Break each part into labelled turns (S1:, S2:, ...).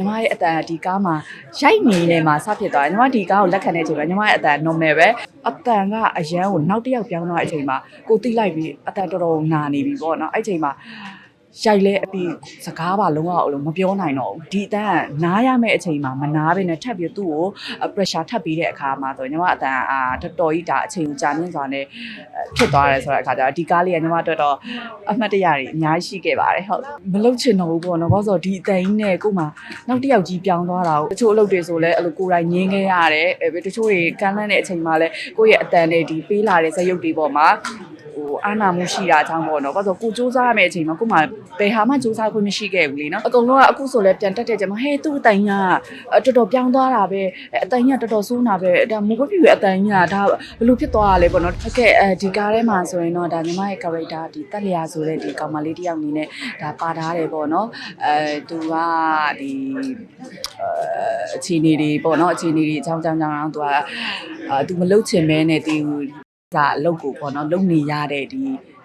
S1: ညီမရဲ့အတန်ကဒီကားမှာရိုက်နေနေမှာစဖြစ်သွားတယ်ညီမဒီကားကိုလက်ခံတဲ့အချိန်မှာညီမရဲ့အတန် normal ပဲအတန်ကအရန်ကိုနောက်တစ်ယောက်ပြောင်းသွားတဲ့အချိန်မှာကိုတိလိုက်ပြီးအတန်တော်တော်နာနေပြီပေါ့နော်အဲ့အချိန်မှာ ရိုက်လဲအပြီးစကားပါလုံးဝလို့မပြောနိုင်တော့ဘူးဒီအတန်ကနားရမယ့်အချိန်မှာမနာဘဲနဲ့ထပ်ပြီးသူ့ကို pressure ထပ်ပြီးတဲ့အခါမှာဆိုညီမအတန်အာတော်တော်ကြီးဒါအချိန်ကိုကြာမြင့်စွာနဲ့ဖြစ်သွားတယ်ဆိုတဲ့အခါကျတော့ဒီကားလေးကညီမတော်တော်အမှတ်တရတွေအများကြီးရှိခဲ့ပါတယ်ဟုတ်မလုချင်တော့ဘူးပေါ့နော်ဘာလို့ဆိုတော့ဒီအတန်ကြီးနဲ့ကို့မှာနောက်တစ်ယောက်ကြီးပြောင်းသွားတာကိုတချို့အလုပ်တွေဆိုလဲအဲ့လိုကိုယ်တိုင်ငင်းခဲ့ရတယ်အဲတချို့တွေကမ်းလှမ်းတဲ့အချိန်မှာလဲကိုယ့်ရဲ့အတန်နဲ့ဒီပေးလာတဲ့ဇက်ရုပ်တွေပေါ်မှာ ဟိုအာနာမှုရှိတာအကြောင်းပေါ့နော်။ဘာလို့ဆိုကိုစူးစမ်းရမယ့်အချိန်မှာကို့မှာဘယ်ဟာမှစူးစမ်းခွင့်မရှိခဲ့ဘူးလीနော်။အကုန်လုံးကအခုဆိုလဲပြန်တက်တဲ့ချိန်မှာဟဲ့သူ့အတိုင်ကတော်တော်ပြောင်းသွားတာပဲ။အတိုင်ကတော်တော်ဆိုးနာပဲ။ဒါမိုးကပြူရဲ့အတိုင်ကဒါဘလို့ဖြစ်သွားရလဲပေါ့နော်။ဟုတ်ကဲ့အဲဒီကားထဲမှာဆိုရင်တော့ဒါညီမရဲ့ character ဒီတက်လျာဆိုတဲ့ဒီကောင်မလေးတစ်ယောက်အနေနဲ့ဒါပါထားတယ်ပေါ့နော်။အဲသူကဒီအဲအခြေအနေတွေပေါ့နော်အခြေအနေတွေအကြောင်းကြောင်းကြောင်းသူကအာသူမလုတ်ချင်မဲနဲ့ဒီ ကအလုပ်ကိုပေါ့နော်လုပ်နေရတဲ့ဒီ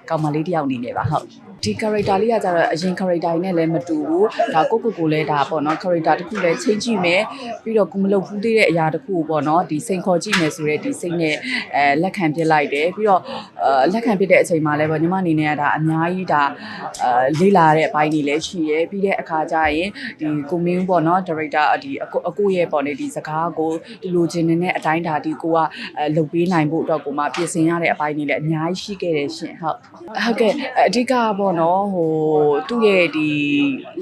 S1: ကောင်မလေးတစ်ယောက်အနေနဲ့ပါဟုတ်ဒီ character လေးကကြတော့အရင် character တွေနဲ့လည်းမတူဘူးဒါကိုကိုကိုလည်းဒါပေါ့နော် character တစ်ခုလည်းချင်းကြည့်မယ်ပြီးတော့ကိုမလုပ်ဘူးသေးတဲ့အရာတစ်ခုကိုပေါ့နော်ဒီစိန်ခေါ်ကြည့်မယ်ဆိုတဲ့ဒီစိတ်နဲ့အဲလက်ခံပြစ်လိုက်တယ်ပြီးတော့အဲလက်ခံပြစ်တဲ့အချိန်မှာလည်းပေါ့ညီမအနေနဲ့ကဒါအများကြီးဒါအဲလေးလာတဲ့အပိုင်းတွေလည်းရှိရဲပြီးတဲ့အခါကျရင်ဒီကိုမင်းပေါ့နော် director ဒီအကိုအကိုရဲ့ပေါ့လေဒီစကားကိုဒီလိုချင်နေတဲ့အတိုင်းဒါဒီကိုကအဲလုပ်ပေးနိုင်ဖို့အတွက်ကိုမှပြင်ဆင်ရတဲ့အပိုင်းတွေလည်းအများကြီးရှိခဲ့တယ်ရှင်ဟုတ်ဟုတ်ကဲ့အဓိကပေါ့နော်ဟိုသူ့ရဲ့ဒီ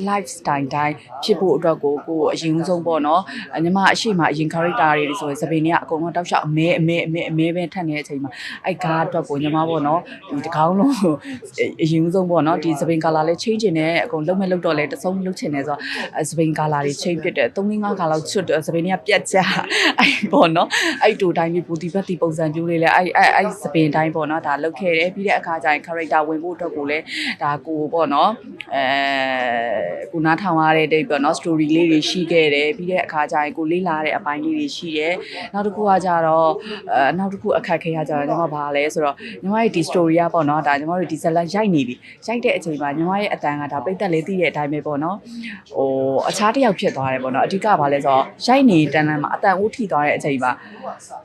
S1: lifestyle တိုင်းဖြစ်ဖို့အတွက်ကိုကိုအရင်ဆုံးပေါ့နော်အညီမအရှိမအရင် character တွေဆိုရင်စပင်းတွေကအကုန်လုံးတောက်လျှောက်အမဲအမဲအမဲအမဲပဲထက်နေတဲ့အချိန်မှာအဲ့ကားအတွက်ကိုညီမပေါ့နော်ဒီတကောင်းလုံးကိုအရင်ဆုံးပေါ့နော်ဒီစပင်း color လေး change နေတယ်အကုန်လုံးမဲ့လောက်တော့လဲတဆုံးလုတ်ချင်တယ်ဆိုတော့စပင်း color တွေ change ဖြစ်တယ်3 5 color လောက်ချွတ်တယ်စပင်းတွေကပြတ်ကြအဲ့ပေါ့နော်အဲ့တူတိုင်းပြီးပူဒီဘက်ဒီပုံစံမျိုးလေးလဲအဲ့အဲ့အဲ့စပင်းတိုင်းပေါ့နော်ဒါလုတ်ခဲ့တယ်ပြီးတဲ့အခါကျရင် character ဝင်ဖို့အတွက်ကိုလဲဒါကိုပေါ့နော်အဲကိုနားထောင်ရတဲ့တိတ်ပေါ့နော် story လေးတွေရှိခဲ့တယ်ပြီးတဲ့အခါကျရင်ကိုလေးလာတဲ့အပိုင်းလေးတွေရှိတယ်နောက်တစ်ခုကကြတော့အဲနောက်တစ်ခုအခက်ခဲရကြတော့ညီမဘာလဲဆိုတော့ညီမရဲ့ဒီ story ကပေါ့နော်ဒါညီမတို့ဒီဇက်လက်ရိုက်နေပြီရိုက်တဲ့အချိန်မှာညီမရဲ့အတန်ကဒါပိတ်သက်လေးသိတဲ့အတိုင်းပဲပေါ့နော်ဟိုအခြားတစ်ယောက်ဖြစ်သွားတယ်ပေါ့နော်အဓိကဘာလဲဆိုတော့ရိုက်နေတန်းတန်းမှာအတန်ဦးထိသွားတဲ့အချိန်မှာ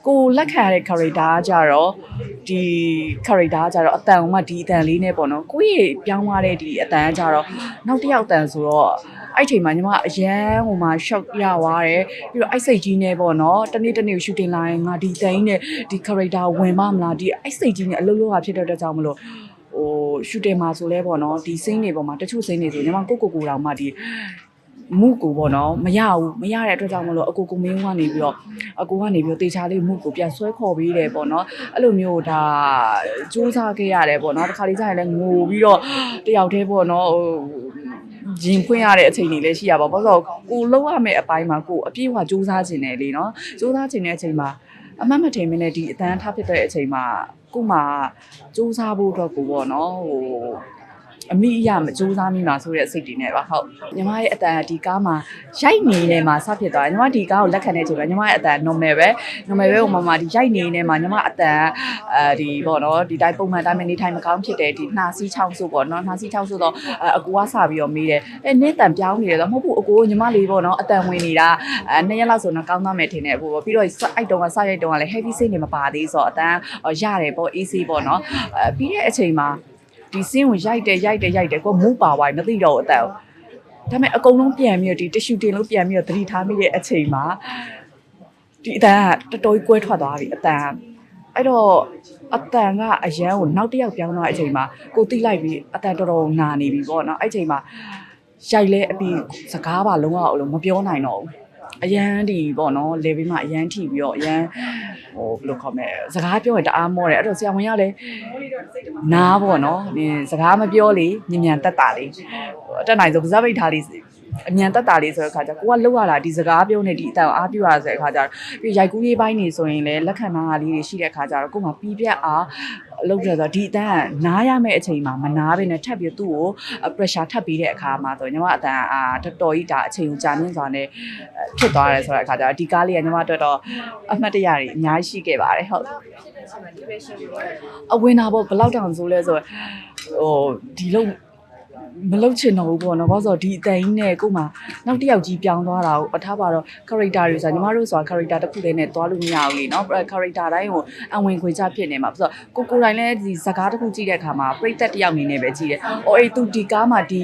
S1: ကိုလက်ခံရတဲ့ character ကကြတော့ဒီ character ကကြတော့အတန်ကမှဒီအတန်လေးနဲ့ပေါ့နော်ကိုယ့်ရဲ့ပြောင်းသွားတဲ့ဒီအတန်ကကြတော့နောက်တစ်ယောက်အတန်ဆိုတော့အဲ့ချိန်မှာညီမအရန်ဟိုမှာ shock ရသွားတယ်ပြီးတော့အိုက်စိတ်ကြီးနဲ့ပေါ့နော်တနေ့တနေ့ shooting လာရင်ငါဒီတိုင်းနဲ့ဒီ character ဝင်မမလားဒီအိုက်စိတ်ကြီးနဲ့အလုပ်လုပ်တာဖြစ်တဲ့အတွက်ကြောင့်မလို့ဟို shooting မှာဆိုလဲပေါ့နော်ဒီ scene တွေပေါ်မှာတချို့ scene တွေဆိုညီမကိုကိုကိုတောင်မှဒီ မုကိုပေါ့နော်မရဘူးမရတဲ့အတွက်ကြောင့်မလို့အကိုကိုမင်းကနေပြီးတော့အကိုကနေပြီးတော့တေချာလေးမုကိုပြန်ဆွဲခေါ်ပေးတယ်ပေါ့နော်အဲ့လိုမျိုးဒါစူးစမ်းခဲ့ရတယ်ပေါ့နော်တစ်ခါလေးကျရင်လည်းငိုပြီးတော့တယောက်တည်းပေါ့နော်ဟိုရင်ဖွင့်ရတဲ့အချိန်တွေလည်းရှိရပါဘာလို့ဆိုတော့ကိုလုံးရမယ့်အပိုင်းမှာကိုအပြည့်အဝစူးစမ်းခြင်းတယ်လေနော်စူးစမ်းခြင်းတဲ့အချိန်မှာအမှတ်မထင်မနဲ့ဒီအတန်းထားဖြစ်တဲ့အချိန်မှာကို့မှာစူးစမ်းဖို့အတွက်ကိုပေါ့နော်ဟို အမိအရမစူးစမ်းမိမှာဆိုတဲ့စိတ်တွေနဲ့ပါဟုတ်ညီမရဲ့အတန်ကဒီကားမှာရိုက်နေနေမှာစဖြစ်သွားတယ်ညီမဒီကားကိုလက်ခံတဲ့အချိန်မှာညီမရဲ့အတန် normal ပဲ normal ပဲဟိုမှာမှာဒီရိုက်နေနေမှာညီမအတန်အဲဒီပေါ့နော်ဒီတိုင်းပုံမှန်တိုင်းနေထိုင်မကောင်းဖြစ်တယ်ဒီနှာစီးချောင်းဆိုပေါ့နော်နှာစီးချောင်းဆိုတော့အကူကစပြီးတော့မေးတယ်အဲနင်းတန်ပြောင်းနေတယ်ဆိုမဟုတ်ဘူးအကိုညီမလေးပေါ့နော်အတန်ဝင်နေတာအဲနှစ်ရက်လောက်ဆိုတော့ကောင်းသားမယ်ထင်တယ်အကိုပေါ့ပြီးတော့အိုက်တုံးကစရိုက်တုံးကလည်း heavy စိတ်နေမပါသေးဆိုတော့အတန်ရတယ်ပေါ့ AC ပေါ့နော်အဲပြီးတဲ့အချိန်မှာ ဒီစင်းကိုရိုက်တယ်ရိုက်တယ်ရိုက်တယ်ကိုမူပါဝိုင်းမသိတော့ဘူးအတန်ဒါပေမဲ့အကုန်လုံးပြန်ပြီးတော့ဒီ tissue တင်လို့ပြန်ပြီးတော့သတိထားမိတဲ့အချိန်မှာဒီအတန်ကတော်တော်ကြီးကွဲထွက်သွားပြီအတန်အဲ့တော့အတန်ကအရန်ကိုနောက်တစ်ယောက်ပြောင်းသွားတဲ့အချိန်မှာကိုတိလိုက်ပြီးအတန်တော်တော်နာနေပြီပေါ့နော်အဲ့ချိန်မှာရိုက်လဲအပြီးစကားပါလုံးဝလို့မပြောနိုင်တော့ဘူးအရန်ဒီပေါ့နော် level မှာအရန်ထိပြီးတော့အရန်ဟိုဘယ်လိုခေါ်မလဲစကားပြောရင်တအားမောတယ်အဲ့တော့ဆရာဝန်ကလည်း နားပေါ့နော်ဒီစကားမပြောလေညဉ့်ညံတက်တာလေဟိုအတက်နိုင်ဆိုပါးစပ်ပိတ်ထားလေးအမြန်တက်တာလေးဆိုတဲ့ခါကျကိုကလောက်ရတာဒီစကားပြောနေဒီအတန်အားပြရဆိုတဲ့ခါကျတော့ပြီးရိုက်ကူးရေးပိုင်းနေဆိုရင်လည်းလက်ခံနာလေးတွေရှိတဲ့ခါကျတော့ကို့မှာပြီးပြတ်အားလောက်ကြတော့ဒီအတန်ကနားရမယ့်အချိန်မှာမနာဘဲနဲ့ထပ်ပြီးသူ့ကို pressure ထပ်ပြီးတဲ့အခါမှာဆိုညီမအတန်အာတော်တော်ကြီးဒါအချိန်ကိုကြာမြင့်စွာနဲ့ဖြစ်သွားတယ်ဆိုတဲ့အခါကျတော့ဒီကားလေးကညီမတော်တော်အမှတ်တရတွေအများကြီးရှိခဲ့ပါတယ်ဟုတ် အဝင်တာပေါ့ဘယ်လောက်တောင်ဆိုလဲဆိုဟိုဒီလုံး မလုတ်ချင်တော့ဘူးပေါ့နော်ဘာလို့ဆိုတော့ဒီအတန်ကြီးနဲ့ကို့မှာနောက်တစ်ယောက်ကြီးပြောင်းသွားတာကိုပထားပါတော့ character တွေဆိုတာညီမတို့ဆိုတာ character တစ်ခုတည်းနဲ့သွားလို့မရဘူးလေနော် character တိုင်းကိုအဝင်ခွေချဖြစ်နေမှာဆိုတော့ကိုကိုယ်တိုင်လည်းဒီဇာကားတစ်ခုကြည့်တဲ့အခါမှာပြိသက်တစ်ယောက်အနေနဲ့ပဲကြည့်တယ်။အော်အေးသူဒီကားမှာဒီ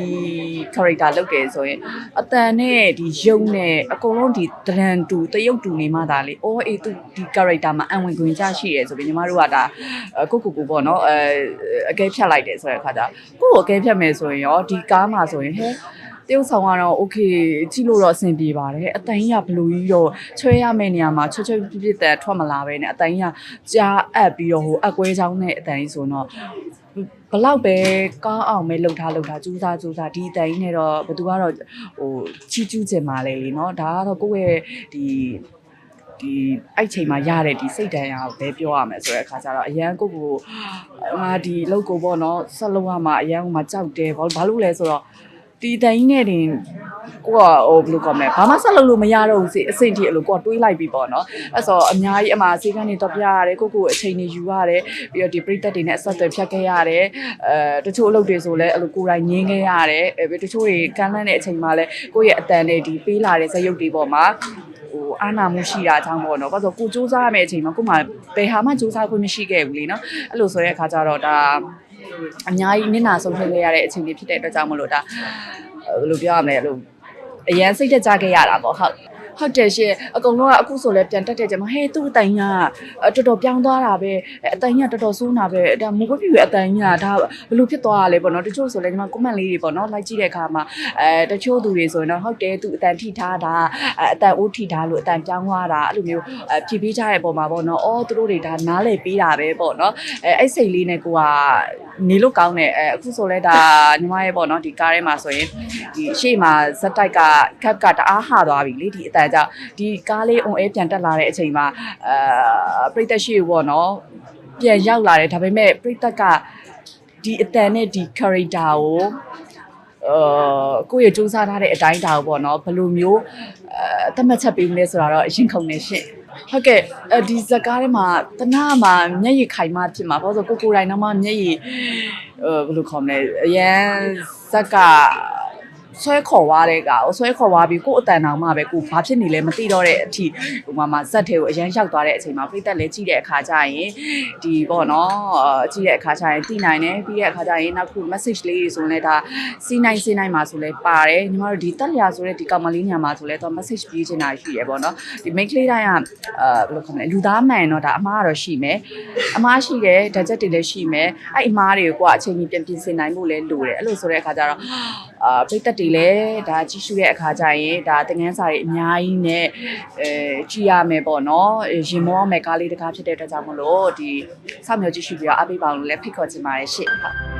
S1: character လုပ်တယ်ဆိုရင်အတန်နဲ့ဒီရုပ်နဲ့အကုန်လုံးဒီဒရန်တူတရုပ်တူနေမှသာလေ။အော်အေးသူဒီ character မှာအဝင်ခွင်ချရှိတယ်ဆိုပြီးညီမတို့ကဒါကိုကိုကိုပေါ့နော်အဲအကဲဖြတ်လိုက်တယ်ဆိုတဲ့အခါကျကိုကိုအကဲဖြတ်မယ်ဆိုရင်ရောဒီကားမှာဆိုရင်ဟဲ့တရုပ်ဆောင်ကတော့โอเคကြည့်လို့တော့အဆင်ပြေပါတယ်အတန်ကြီးကဘလူကြီးတော့ချွဲရမယ့်နေရာမှာချွတ်ချွတ်ပြစ်ပြစ်တဲ့ထွက်မလာပဲနဲ့အတန်ကြီးကကြားအပ်ပြီးတော့ဟိုအကွဲချောင်းနဲ့အတန်ကြီးဆိုတော့ဘလောက်ပဲကောင်းအောင်ပဲလှုပ်ထားလှုပ်ထားကြိုးစားကြိုးစားဒီအတန်ကြီးနဲ့တော့ဘသူကတော့ဟိုချီးကျူးချင်ပါလေလीเนาะဒါကတော့ကိုယ့်ရဲ့ဒီ ဒီအဲ့ချိန်မှာရတဲ့ဒီစိတ်တန်ရာကိုပဲပြောရမယ်ဆိုတဲ့အခါကျတော့အရန်ကိုကိုငါဒီလောက်ကိုပေါ့နော်ဆက်လုံးရမှာအရန်ဟိုမှာကြောက်တယ်ဘာဘာလို့လဲဆိုတော့ဒီတန်ကြီးနဲ့တင်ကိုကဟိုဘယ်လိုကောမလဲဘာမှဆက်လုပ်လို့မရတော့ဘူးစိအဆင့်ထိအဲ့လိုကိုကတွေးလိုက်ပြီပေါ့နော်အဲ့ဆိုအများကြီးအမှာစေကန်းတွေတော့ပြရတယ်ကိုကိုအချိန်တွေယူရတယ်ပြီးတော့ဒီပရိသတ်တွေနဲ့အဆက်အသွယ်ဖြတ်ခဲ့ရတယ်အဲတချို့အလုပ်တွေဆိုလဲအဲ့လိုကိုယ်တိုင်ငင်းခဲ့ရတယ်အဲပြီးတချို့တွေကမ်းလှမ်းတဲ့အချိန်မှာလဲကိုယ့်ရဲ့အတန်တွေဒီပေးလာတဲ့ဇက်ရုပ်တွေပေါ်မှာ ဟိုအားနာမှုရှိတာကြောင့်ပေါ့နော်ဘာလို့ဆိုကိုစူးစမ်းရမယ့်အချိန်မှာကိုမှဘယ်ဟာမှစူးစမ်းခွင့်မရှိခဲ့ဘူးလीနော်အဲ့လိုဆိုတဲ့အခါကျတော့ဒါအများကြီးနင့်နာဆုံးဖြတ်ခဲ့ရတဲ့အချိန်တွေဖြစ်တဲ့အတွက်ကြောင့်မလို့ဒါဘယ်လိုပြောရမလဲအဲ့လိုအရန်စိတ်တက်ကြခဲ့ရတာပေါ့ဟုတ် ဟုတ်တယ်ရှင်အကုန်လုံးကအခုဆိုလဲပြန်တက်တဲ့ကြမှာဟဲ့သူ့အတိုင်ကတော်တော်ပြောင်းသွားတာပဲအတိုင်ကတော်တော်ဆိုးနာပဲဒါမူကပြည့်ရဲ့အတိုင်ကဒါဘလို့ဖြစ်သွားရလဲပေါ့နော်တချို့ဆိုလဲညီမ comment လေးတွေပေါ့နော်လိုက်ကြည့်တဲ့အခါမှာအဲတချို့သူတွေဆိုရင်တော့ဟုတ်တယ်သူအတန်ထိထားတာအတန်အိုးထိထားလို့အတန်ပြောင်းသွားတာအဲ့လိုမျိုးဖြည်းဖြည်းချတဲ့ပုံမှာပေါ့နော်အော်သူတို့တွေဒါနားလေပေးတာပဲပေါ့နော်အဲအဲ့စိတ်လေးနဲ့ကိုကနေလို့ကောင်းတယ်အဲအခုဆိုလဲဒါညီမရဲ့ပေါ့နော်ဒီကားထဲမှာဆိုရင်ဒီရှေ့မှာဇက်တိုက်ကကပ်ကတအားဟသွားပြီလေဒီအတန်ကြောင့်ဒီကားလေး on air ပြန်တက်လာတဲ့အချိန်မှာအဲပြိသက်ရှိပေါ့နော်ပြန်ရောက်လာတယ်ဒါပေမဲ့ပြိသက်ကဒီအတန်နဲ့ဒီ character ကိုအာကိုယ့်ရဲ့စူးစမ်းထားတဲ့အတိုင်းတာကိုပေါ့နော်ဘယ်လိုမျိုးအဲသတ်မှတ်ချက်ပေးမလဲဆိုတာတော့အရင်ခုန်နေရှင့်ဟုတ်ကဲ့အဲဒီဇကားထဲမှာတနာမှာမျက်ရည်ခိုင်မှဖြစ်မှာဘာလို့ဆိုကိုကိုယ်တိုင်တော့မှမျက်ရည်အဲဘယ်လိုခေါ်မလဲအရန်ဇက်က ဆွဲခေါ်သွားတဲ့ကောင်ဆွဲခေါ်သွားပြီးကို့အတန်တောင်မှပဲကိုဘာဖြစ်နေလဲမသိတော့တဲ့အထိဟိုမှာမှာဇက်ထဲကိုအရန်ရောက်သွားတဲ့အချိန်မှာပြိတက်လဲကြည့်တဲ့အခါကျရင်ဒီပေါ့နော်အာကြည့်တဲ့အခါကျရင်သိနိုင်တယ်ပြီးတဲ့အခါကျရင်နောက်ခု message လေးတွေဆိုရင်လည်းဒါ C9 C9 မှာဆိုလဲပါတယ်ညီမတို့ဒီတက်လျာဆိုတဲ့ဒီကောင်မလေးညာမှာဆိုလဲတော့ message ပြေးချင်တာရှိရပေါ့နော်ဒီ make လေးတိုင်းကအာဘယ်လိုခေါ်မလဲလူသားမှန်တော့ဒါအမားကတော့ရှိမယ်အမားရှိတယ်ဓာတ်ချက်တွေလည်းရှိမယ်အဲ့အမားတွေကိုကအချိန်ကြီးပြန်ပြင်ဆင်နိုင်ဖို့လဲလိုတယ်အဲ့လိုဆိုတဲ့အခါကျတော့ အာပြိတက်တွေလည်းဒါကြည့်ရှုတဲ့အခါကျရင်ဒါသင်ခန်းစာတွေအများကြီးနဲ့အဲကြည့်ရမယ်ပေါ့နော်ရင်မောရမယ်ကားလေးတကားဖြစ်တဲ့အတွက်ကြောင့်မလို့ဒီစောင့်မျှော်ကြည့်ရှုပြီးတော့အားပေးပါအောင်လို့လည်းဖိတ်ခေါ်ချင်ပါတယ်ရှင့်ဟုတ်